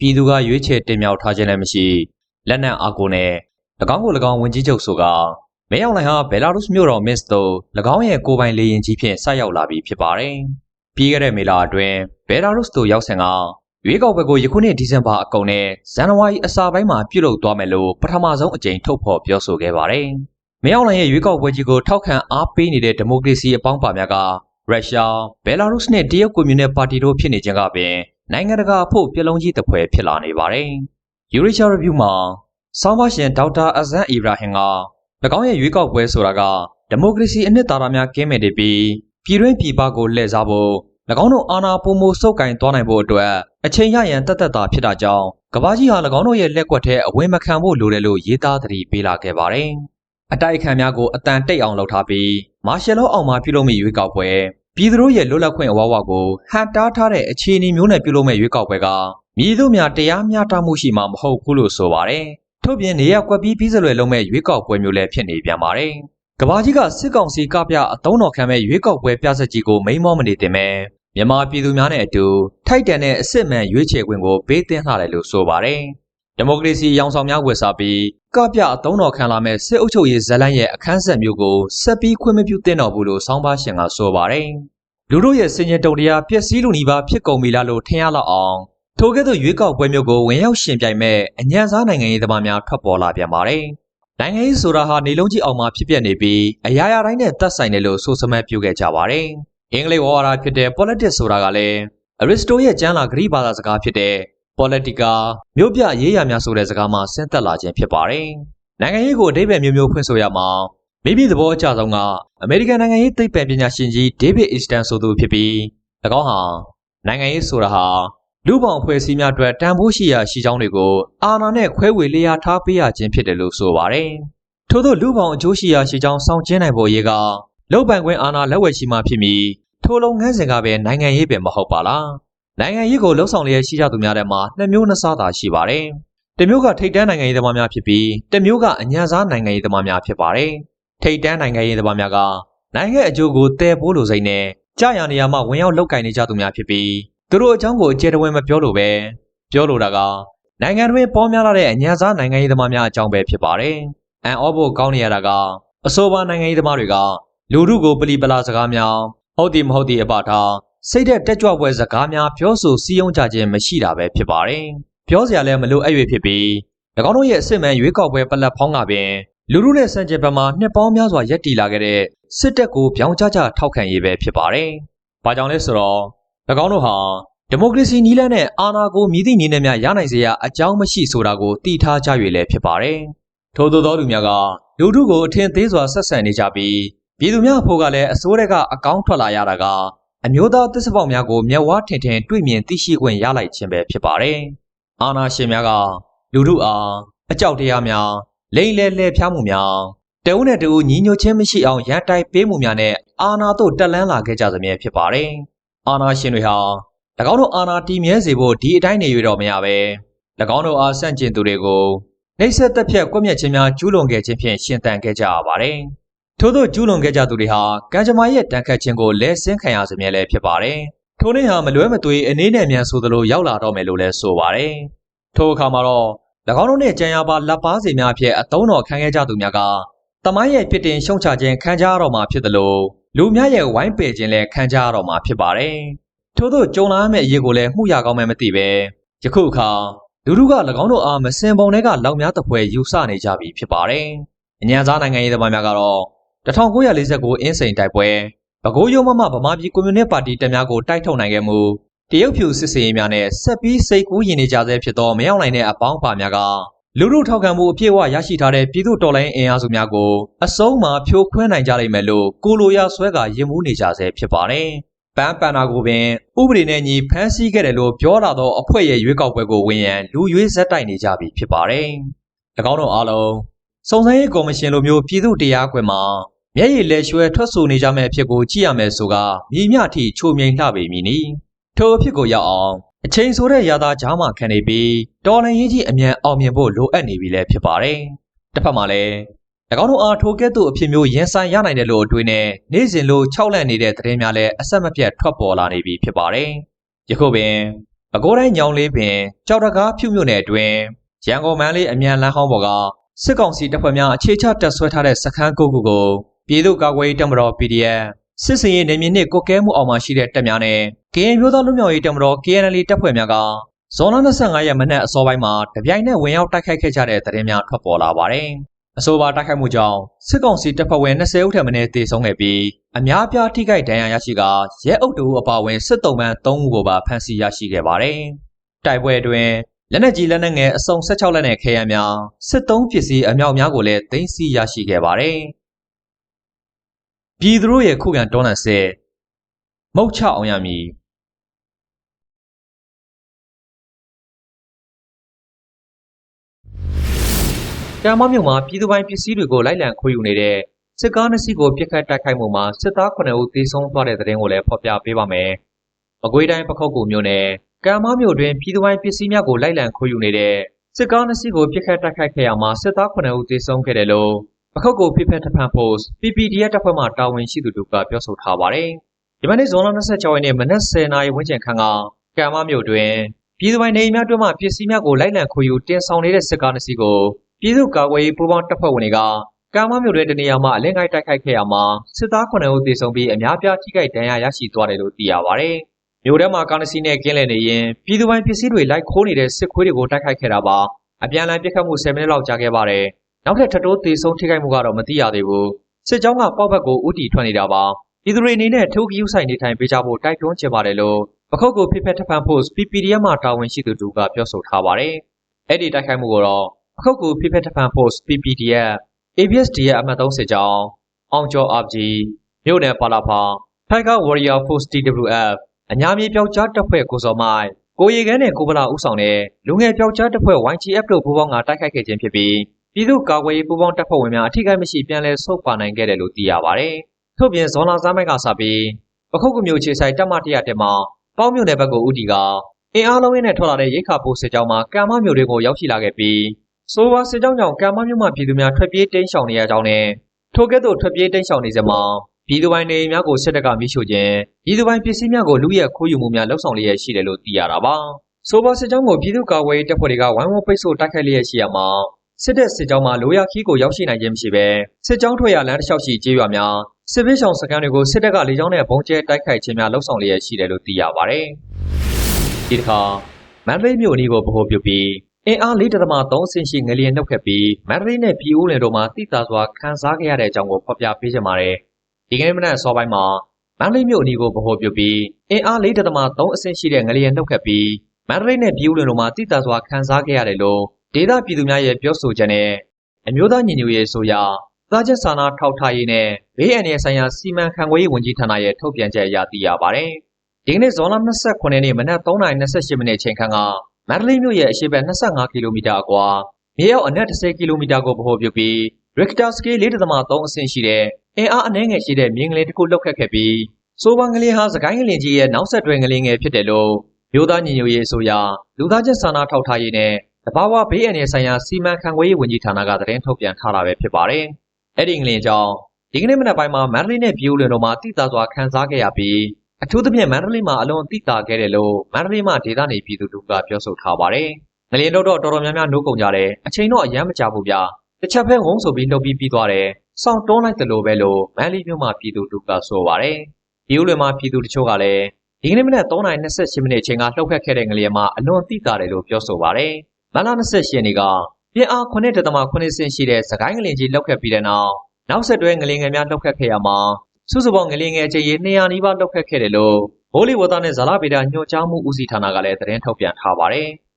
ပြည်သူကရွေးချယ်တင်မြှောက်ထားခြင်းလည်းမရှိလက်နက်အားကိုနဲ့၎င်းကို၎င်းဝင်ကြီးချုပ်ဆိုကမဲအောင်လှိုင်ဟာဘယ်လာရုစ်မြို့တော်မစ်သို့၎င်းရဲ့ကိုယ်ပိုင်လေယာဉ်ကြီးဖြင့်ဆိုက်ရောက်လာပြီးဖြစ်ပါတယ်။ပြီးခဲ့တဲ့မေလအတွင်းဘယ်လာရုစ်သို့ရောက်စဉ်ကရွေးကောက်ပွဲကိုယခုနှစ်ဒီဇင်ဘာအကုန်နဲ့ဇန်နဝါရီအစပိုင်းမှာပြုလုပ်သွားမယ်လို့ပထမဆုံးအကြိမ်ထုတ်ဖော်ပြောဆိုခဲ့ပါတယ်။မဲအောင်လှိုင်ရဲ့ရွေးကောက်ပွဲကြီးကိုထောက်ခံအားပေးနေတဲ့ဒီမိုကရေစီအပေါင်းပါများက ရုရှား၊ဘယ်လာရုစ်နဲ့တရုတ်ကွန်မြူနစ်ပါတီတို့ဖြစ်နေခြင်းကပင်နိုင်ငံတကာအဖို့ပြလုံးကြီးတစ်ဖွဲဖြစ်လာနေပါတယ်။ Eurasia Review မှာဆောင်းပါရှင်ဒေါက်တာအဇန်အီဘရာဟင်က၎င်းရဲ့ရွေးကောက်ပွဲဆိုတာကဒီမိုကရေစီအနှစ်သာရများကင်းမဲ့နေပြီးပြည်တွင်းပြည်ပကိုလှည့်စားဖို့၎င်းတို့အာဏာပုံမှုစုပ်ကင်သွားနိုင်ဖို့အတွက်အချိန်ရရန်တက်တက်တာဖြစ်တာကြောင့်ကဘာကြီးဟာ၎င်းတို့ရဲ့လက်ကွက်ထဲအဝင်မခံဖို့လိုတယ်လို့ရေးသားသတိပေးလာခဲ့ပါတယ်။အတိုက်ခံများကိုအတန်တိတ်အောင်လုပ်ထားပြီးမာရှယ်လောအောင်မှာပြုလုပ်မိရွေးကောက်ပွဲ ပြည်သူတို့ရဲ့လွတ်လပ်ခွင့်အဝါဝါကိုဟန်တားထားတဲ့အခြေအနေမျိုးနဲ့ပြုလုပ်မဲ့ရွေးကောက်ပွဲကမြည်တို့များတရားမျှတမှုရှိမှာမဟုတ်ဘူးလို့ဆိုပါတယ်။ထို့ပြင်နေရကွက်ပြီးပြီးစလွယ်လုံးမဲ့ရွေးကောက်ပွဲမျိုးလည်းဖြစ်နေပြန်ပါတယ်။ကဘာကြီးကစစ်ကောင်စီကပြအတုံးတော်ခံမဲ့ရွေးကောက်ပွဲပြဆက်ကြီးကိုမိန်မောမနေတင်မဲ့မြန်မာပြည်သူများနဲ့အတူထိုက်တန်တဲ့အစ်စ်မှန်ရွေးချယ်ခွင့်ကိုပေးသင်းထားတယ်လို့ဆိုပါတယ်။ ဒီမိုကရေစီရောင်ဆောင်များဝယ်စားပြီးကပြအတုံးတော်ခံလာမဲ့စစ်အုပ်ချုပ်ရေးဇလန်းရဲ့အခန်းဆက်မျိုးကိုဆက်ပြီးခွင့်မပြုသင့်တော့ဘူးလို့ဆောင်းပါရှင်ကဆိုပါတယ်။လူတို့ရဲ့စင်ကြတုံတရားပျက်စီးလူနီးပါးဖြစ်ကုန်ပြီလားလို့ထင်ရလောက်အောင်ထိုကဲ့သို့ရွေးကောက်ပွဲမျိုးကိုဝင်ရောက်ရှင်ပြိုင်မဲ့အညံစားနိုင်ငံရေးသမားများထွက်ပေါ်လာပြန်ပါတယ်။နိုင်ငံရေးဆိုတာဟာနေလုံးကြီးအောင်မှာဖြစ်ပျက်နေပြီးအရာရာတိုင်းနဲ့သက်ဆိုင်တယ်လို့ဆိုစမတ်ပြုခဲ့ကြပါတယ်။အင်္ဂလိပ်ဝါဒဖြစ်တဲ့ politics ဆိုတာကလည်းအရစ်စတိုရဲ့ကျမ်းလာဂရိဘာသာစကားဖြစ်တဲ့ politica မြို့ပြရေးရာများဆိုတဲ့စကားမှဆင်းသက်လာခြင်းဖြစ်ပါတယ်။နိုင်ငံရေးကိုအဓိပ္ပာယ်မျိုးမျိုးဖွင့်ဆိုရမှာမိမိသဘောအကျဆုံးကအမေရိကန်နိုင်ငံရေးသိပ္ပံပညာရှင်ကြီးဒေးဗစ်အီစတန်ဆိုသူဖြစ်ပြီး၎င်းဟာနိုင်ငံရေးဆိုတာဟာလူ့ဘောင်အဖွဲ့အစည်းများအတွက်တန်ဖိုးရှိရာရှိကြောင်းတွေကိုအာဏာနဲ့ခွဲဝေလျာထားပေးရခြင်းဖြစ်တယ်လို့ဆိုပါတယ်။ထို့သောလူ့ဘောင်အကျိုးရှိရာရှိကြောင်းဆောင်ကျင်းနိုင်ဖို့ရေးကလုံပန်ခွင့်အာဏာလက်ဝယ်ရှိမှဖြစ်ပြီးထိုလုံငန်းစဉ်ကပဲနိုင်ငံရေးပင်မဟုတ်ပါလား။ နိုင်ငံရေးကိုလှုပ်ဆောင်လျက်ရှိကြသူများထဲမှာနှစ်မျိုးနှစ်စားသာရှိပါတယ်။တစ်မျိုးကထိတ်တန်းနိုင်ငံရေးသမားများဖြစ်ပြီးတစ်မျိုးကအညံစားနိုင်ငံရေးသမားများဖြစ်ပါတယ်။ထိတ်တန်းနိုင်ငံရေးသမားများကနိုင်ငံအကျိုးကိုတည်ပိုးလိုစိမ့်နဲ့ကြာရနေရာမှာဝင်ရောက်လောက်ကင်နေကြသူများဖြစ်ပြီးသူတို့အကြောင်းကိုအကျယ်တဝင်းမပြောလို့ပဲပြောလိုတာကနိုင်ငံတွင်းပေါ်များလာတဲ့အညာစားနိုင်ငံရေးသမားများအကြောင်းပဲဖြစ်ပါတယ်။အန်အောဖို့ကောင်းနေရတာကအဆိုပါနိုင်ငံရေးသမားတွေကလူထုကိုပလီပလာစကားများဟုတ်ဒီမဟုတ်ဒီအပထား စိတ်သက်တက်ကြွပွဲစကားများပြောဆိုစည်းရုံးကြခြင်းမရှိတာပဲဖြစ်ပါတယ်။ပြောစရာလည်းမလိုအပ်၍ဖြစ်ပြီး၎င်းတို့ရဲ့အစ်စ်မှန်ရွေးကောက်ပွဲပလက်ဖောင်းကပင်လူထုနဲ့စံကျင်ဘက်မှာနှစ်ပေါင်းများစွာရက်တည်လာခဲ့တဲ့စစ်တပ်ကိုပြောင်းကျကျထောက်ခံရေးပဲဖြစ်ပါတယ်။ဘာကြောင့်လဲဆိုတော့၎င်းတို့ဟာဒီမိုကရေစီနည်းလမ်းနဲ့အာဏာကိုမြည်သည့်နည်းနဲ့များရနိုင်စေရအကြောင်းမရှိဆိုတာကိုတည်ထားကြ၍လည်းဖြစ်ပါတယ်။ထို့သောသောသူများကလူထုကိုအထင်သေးစွာဆက်ဆံနေကြပြီးပြည်သူများဖို့ကလည်းအစိုးရကအကောင်းထွက်လာရတာက အမျိုးသားသစ္စာပေါက်များကိုမျက်ဝါးထင်ထင်တွေ့မြင်သိရှိခွင့်ရလိုက်ခြင်းပဲဖြစ်ပါတယ်။အာဏာရှင်များကလူထုအားအကြောက်တရားများလိမ့်လဲလှည့်ဖျားမှုများတအုပ်နဲ့တအုပ်ညီညွတ်ခြင်းမရှိအောင်ရန်တိုက်ပေးမှုများနဲ့အာဏာတို့တက်လန်းလာခဲ့ကြသမျှဖြစ်ပါတယ်။အာဏာရှင်တွေဟာ၎င်းတို့အာဏာတည်မြဲစေဖို့ဒီအတိုင်းနေရတော့မရပဲ၎င်းတို့အားဆန့်ကျင်သူတွေကိုနှိပ်စက်သက်ဖြတ်ကွပ်မျက်ခြင်းများကျူးလွန်ခဲ့ခြင်းဖြင့်ရှင်သန်ခဲ့ကြရပါတယ်။ ထို့သောကျူးလွန်ခဲ့ကြသူတွေဟာကံကြမ္မာရဲ့တန်ခတ်ခြင်းကိုလဲဆင်းခံရစမြဲလည်းဖြစ်ပါတယ်။ထိုနေ့ဟာမလွဲမသွေအနေနဲ့မြန်ဆိုသလိုရောက်လာတော့မယ်လို့လည်းဆိုပါတယ်။ထိုအခါမှာတော့၎င်းတို့နဲ့ကြံရပါလက်ပါစီများအဖြစ်အတုံးတော်ခံခဲ့ကြသူများကတမိုင်းရဲ့ဖြစ်တင်ရှုံချခြင်းခံကြရတော့မှာဖြစ်တယ်လို့လူများရဲ့ဝိုင်းပယ်ခြင်းလည်းခံကြရတော့မှာဖြစ်ပါတယ်။ထို့သောကြုံလာမယ့်အရေးကိုလည်းမှုရကောင်းမှမသိပဲယခုအခါလူတို့က၎င်းတို့အားမစင်ပုံတွေကလောက်များတပွဲယူဆနေကြပြီဖြစ်ပါတယ်။အញ្ញံစားနိုင်ငံရေးသမားများကတော့ 1949အင်းစိန်တိုက်ပွဲပဲခူးရုံးမမဗမာပြည်ကွန်မြူနစ်ပါတီတပ်များကိုတိုက်ထုတ်နိုင်ခဲ့မှုတရုတ်ဖြူစစ်စေးများနဲ့ဆက်ပြီးစိတ်ကူးယဉ်နေကြဆဲဖြစ်သောမရောက်နိုင်တဲ့အပေါင်းပါများကလူလူထောက်ခံမှုအပြည့်အဝရရှိထားတဲ့ပြည်သူတော်လှန်အင်အားစုများကိုအစုံမှာဖြိုခွင်းနိုင်ကြလိမ့်မယ်လို့ကိုလိုရဆွဲကရင်မှုနေကြဆဲဖြစ်ပါတယ်။ပန်းပန်နာကိုပင်ဥပဒေနဲ့ညီဖမ်းဆီးခဲ့တယ်လို့ပြောလာသောအဖွဲ့ရဲ့ရွေးကောက်ပွဲကိုဝင်ရန်လူရွေးဆက်တိုက်နေကြပြီဖြစ်ပါတယ်။၎င်းတို့အားလုံးစုံစမ်းရေးကော်မရှင်လိုမျိုးပြည်သူတရားခွင်မှာ မျက်ရည်လက်ရွှဲထွက်ဆိုနေကြမယ့်အဖြစ်ကိုကြည့်ရမယ်ဆိုကမြည်မြထိချိုမြိန်လှပေမည်နီထိုအဖြစ်ကိုရောက်အောင်အချိန်ဆိုတဲ့ရာသာကြားမှခံနေပြီးတော်လန်ရေးကြီးအမြန်အောင်မြင်ဖို့လိုအပ်နေပြီလည်းဖြစ်ပါတယ်တစ်ဖက်မှာလည်း၎င်းတို့အားထိုကဲ့သို့အဖြစ်မျိုးရင်ဆိုင်ရနိုင်တယ်လို့အတွေးနဲ့နေ့စဉ်လိုခြောက်လန့်နေတဲ့သတင်းများလည်းအဆက်မပြတ်ထွက်ပေါ်လာနေပြီဖြစ်ပါတယ်ယခုပင်ပဲခူးတိုင်းညောင်လေးပင်ကြောက်တကားဖြူမြို့နယ်အတွင်းရန်ကုန်မန်းလေးအမြန်လမ်းဟောင်းပေါ်ကစစ်ကောင်စီတပ်ဖွဲ့များအခြေချတပ်ဆွဲထားတဲ့စခန်းကုတ်ခုကို ပြည်သူ့ကာကွယ်ရေးတပ်မတော် PDF စစ်စင်ရေးနေမြေနှင့်ကုတ်ကဲမှုအောင်မှရှိတဲ့တပ်များနဲ့ကရင်မျိုးသားလူမျိုးရေးတပ်မတော် KNL တပ်ဖွဲ့များကဇွန်လ25ရက်မနက်အစောပိုင်းမှာတပြိုင်နက်ဝင်ရောက်တိုက်ခိုက်ခဲ့ကြတဲ့သတင်းများထွက်ပေါ်လာပါတယ်။အဆိုပါတိုက်ခိုက်မှုကြောင့်စစ်ကောင်စီတပ်ဖွဲ့ဝင်20ဦးထက်မနည်းသေဆုံးခဲ့ပြီးအများအပြားထိခိုက်ဒဏ်ရာရရှိကရဲအုပ်တူအပါအဝင်စစ်တုံးပန်း3ဦးကိုပါဖမ်းဆီးရရှိခဲ့ပါတယ်။တိုက်ပွဲအတွင်းလက်နက်ကြီးလက်နက်ငယ်အစုံ16လက်နဲ့ခဲယမ်းများစစ်သုံးပစ္စည်းအမြောက်များကိုလည်းသိမ်းဆည်းရရှိခဲ့ပါတယ်။ ပြည်သူတို့ရဲ့ခုခံတော်လှန်စစ်မုတ်ချအောင်ရမည်ကံမမြို့မှာပြည်သူပိုင်ပစ္စည်းတွေကိုလိုက်လံခိုးယူနေတဲ့စစ်ကားနှစ်စီးကိုပြစ်ခတ်တိုက်ခိုက်မှုမှာစစ်သား9ဦးသေဆုံးသွားတဲ့တဲ့တင်ကိုလည်းဖော်ပြပေးပါမယ်။မကွေးတိုင်းပခုတ်ကူမြို့နယ်ကံမမြို့တွင်ပြည်သူပိုင်ပစ္စည်းများကိုလိုက်လံခိုးယူနေတဲ့စစ်ကားနှစ်စီးကိုပြစ်ခတ်တိုက်ခိုက်ခဲ့ရမှာစစ်သား9ဦးသေဆုံးခဲ့တယ်လို့ ပခုတ်ကူဖိဖက်တဖန်ဖို့ PPDF တပ်ဖွဲ့မှတာဝန်ရှိသူတို့ကပြောဆိုထားပါတယ်။ဒီမနေ့ဇွန်လ26ရက်နေ့မနက်10:00နာရီဝန်းကျင်ခန့်ကကံမမြို့တွင်ပြည်သူပိုင်နေအိမ်များတွင်မှပစ္စည်းများကိုလိုက်လံခိုးယူတင်ဆောင်နေတဲ့စစ်ကားနှစ်စီးကိုပြည်သူ့ကာကွယ်ရေးပူးပေါင်းတပ်ဖွဲ့ဝင်တွေကကာမမြို့တွင်တနေရာမှာအလင်းကိုက်တိုက်ခိုက်ခဲ့ရမှာစစ်သား9ဦးသေဆုံးပြီးအများပြားထိခိုက်ဒဏ်ရာရရှိသွားတယ်လို့သိရပါဗျ။မြို့ထဲမှာကားနစီနဲ့ကင်းလည်နေရင်ပြည်သူပိုင်ပစ္စည်းတွေလိုက်ခိုးနေတဲ့စစ်ခွေးတွေကိုတိုက်ခိုက်ခဲ့တာပါ။အပြန်အလှန်ပစ်ခတ်မှု10မိနစ်လောက်ကြာခဲ့ပါတယ်။ နောက်ထပ်ထပ်တိုးသေဆုံးထိခိုက်မှုကတော့မသိရသေးဘူး။စစ်ကြောင်းကပေါက်ဘက်ကိုဥတီထွက်နေတာပါ။ပြည်သူတွေအနေနဲ့ထိုးကယူဆိုင်နေထိုင်ပေးကြဖို့တိုက်တွန်းချင်ပါတယ်လို့ပခုတ်ကိုဖိဖက်ထဖန်ဖို့ PPDM မှတာဝန်ရှိသူတို့ကပြောဆိုထားပါတယ်။အဲ့ဒီတိုက်ခိုက်မှုကိုတော့အခုတ်ကူဖိဖက်တဖန် Force PPDF ABSD ရဲ့အမှတ်3စစ်ကြောင်းအောင်ကျော် RG မြို့နယ်ပါလာဖာ Tiger Warrior Force TWF အညာမြေပျောက်ကြားတပ်ဖွဲ့ကိုစော်မိုင်ကိုရီကန်းနဲ့ကိုဗလာဦးဆောင်တဲ့လူငယ်ပျောက်ကြားတပ်ဖွဲ့ YGF တို့ပူးပေါင်းကတိုက်ခိုက်ခဲ့ခြင်းဖြစ်ပြီး ပြည်သူ့ကာကွယ်ရေးပူးပေါင်းတပ်ဖွဲ့ဝင်များအထိကိမရှိပြန်လည်ဆုတ်ခွာနိုင်ခဲ့တယ်လို့သိရပါတယ်။ထို့ပြင်ဇွန်လစားမိုက်ကစပြီးပခုတ်ကူမျိုးခြေဆိုင်တပ်မတရတက်မှာပေါင်းမြို့နယ်ဘက်ကိုဦးတီကအင်အားလုံးရင်းနဲ့ထွက်လာတဲ့ရိခါပိုးစစ်ကြောင်းမှာကံမမျိုးတွေကိုရောက်ရှိလာခဲ့ပြီးဆိုပါစစ်ကြောင်းကြောင့်ကံမမြို့မှပြည်သူများထွက်ပြေးတိမ်းရှောင်နေရကြောင်းနဲ့ထိုကဲ့သို့ထွက်ပြေးတိမ်းရှောင်နေစမှာပြည်သူပိုင်နေများကိုစစ်တပ်ကမိရှို့ခြင်းပြည်သူပိုင်ပစ္စည်းများကိုလူရဲခိုးယူမှုများလှုပ်ဆောင်လျက်ရှိတယ်လို့သိရတာပါဆိုပါစစ်ကြောင်းကိုပြည်သူ့ကာကွယ်ရေးတပ်ဖွဲ့တွေကဝိုင်းဝန်းပိတ်ဆို့တိုက်ခိုက်လျက်ရှိရမှာ စစ်တပ်စစ်ကြောင်းမှာလိုရာခီးကိုရောက်ရှိနိုင်ခြင်းမရှိဘဲစစ်ကြောင်းထွက်ရလမ်းတစ်လျှောက်ရှိကျေးရွာများစစ်ပေးဆောင်စခန်းတွေကိုစစ်တပ်ကလေကြောင်းနဲ့ဘုံကျဲတိုက်ခိုက်ခြင်းများလှုပ်ဆောင်လျက်ရှိတယ်လို့သိရပါတယ်ဒီတစ်ခါမန္တလေးမြို့အနီးကိုဗဟိုပြုပြီးအင်အား4.3ဆင့်ရှိငလျင်နှုတ်ခတ်ပြီးမန္တလေးနဲ့ပြည်ဦးလင်တို့မှာတိတာစွာခန်းစားခဲ့ရတဲ့အကြောင်းကိုဖော်ပြပေးချင်ပါတယ်။ဒီကနေ့မနက်အစောပိုင်းမှာမန္တလေးမြို့အနီးကိုဗဟိုပြုပြီးအင်အား4.3အဆင့်ရှိတဲ့ငလျင်နှုတ်ခတ်ပြီးမန္တလေးနဲ့ပြည်ဦးလင်တို့မှာတိတာစွာခန်းစားခဲ့ရတယ်လို့ ဒေသပြည်သူများရဲ့ပြောဆိုချက်နဲ့အမျိုးသားညီညွတ်ရေးဆိုရာသားချက်စာနာထောက်ထားရေးနဲ့ဘေးအန္တရာယ်ဆိုင်ရာစီမံခန့်ခွဲရေးဝန်ကြီးဌာနရဲ့ထုတ်ပြန်ချက်အရသိရပါတယ်။ဒီကနေ့ဇွန်လ29ရက်နေ့မနက်3:28မိနစ်ချိန်ခန့်ကမန္တလေးမြို့ရဲ့အရှေ့ဘက်25ကီလိုမီတာအကွာမြေရောက်အနက်10ကီလိုမီတာကိုဗဟိုပြုပြီး Richter scale 4.3အဆင့်ရှိတဲ့အင်အားအနည်းငယ်ရှိတဲ့မြင်းကလေးတစ်ခုလှုပ်ခတ်ခဲ့ပြီးဆိုပါငလင်းဟာစကိုင်းငလင်းကြီးရဲ့နောက်ဆက်တွဲငလင်းငယ်ဖြစ်တယ်လို့မြို့သားညီညွတ်ရေးအစိုးရလူသားချင်းစာနာထောက်ထားရေးနဲ့ တဘာဝဘေးအန္တရာယ်ဆိုင်ရာစီမံခန့်ခွဲရေးဝန်ကြီးဌာနကသတင်းထုတ်ပြန်ထားတာပဲဖြစ်ပါတယ်။အဲ့ဒီငလင်းကြောင့်ဒီကနေ့မနက်ပိုင်းမှာမန္တလေးနဲ့ပြည်ဦးလွင်တို့မှာတိတာစွာခန်းစားခဲ့ရပြီးအထူးသဖြင့်မန္တလေးမှာအလွန်သိတာခဲ့တယ်လို့မန္တလေးမှာဒေသနေပြည်သူတို့ကပြောဆိုထားပါတယ်။ငလျင်တော့တော်တော်များများနှုတ်ကုန်ကြတယ်။အချိန်တော့အယမ်းမကြဘူးဗျာ။တစ်ချက်ဖဲဝုန်းဆိုပြီးလှုပ်ပြီးပြီးသွားတယ်။စောင့်တွန်းလိုက်တယ်လို့ပဲလို့မန္တလေးမြို့မှာပြည်သူတို့ကဆိုပါတယ်။ဒီဦးလွင်မှာပြည်သူတချို့ကလည်းဒီကနေ့မနက်3:28မိနစ်အချိန်ကလှုပ်ခတ်ခဲ့တဲ့ငလျင်မှာအလွန်သိတာတယ်လို့ပြောဆိုပါတယ်။ မလ28ရက်နေ့ကပြင်းအား9.8ဆင့်ရှိတဲ့စကိုင်းငလျင်ကြီးလှုပ်ခတ်ပြီးတဲ့နောက်နောက်ဆက်တွဲငလျင်ငယ်များလှုပ်ခတ်ခဲ့ရမှာစုစုပေါင်းငလျင်ငယ်အကြိမ်ရေ200နီးပါးလောက်ခတ်ခဲ့တယ်လို့မိုးလေဝသနဲ့ဇာလဗေဒညွှန်ကြားမှုဦးစီးဌာနကလည်းသတင်းထုတ်ပြန်ထားပါတယ်။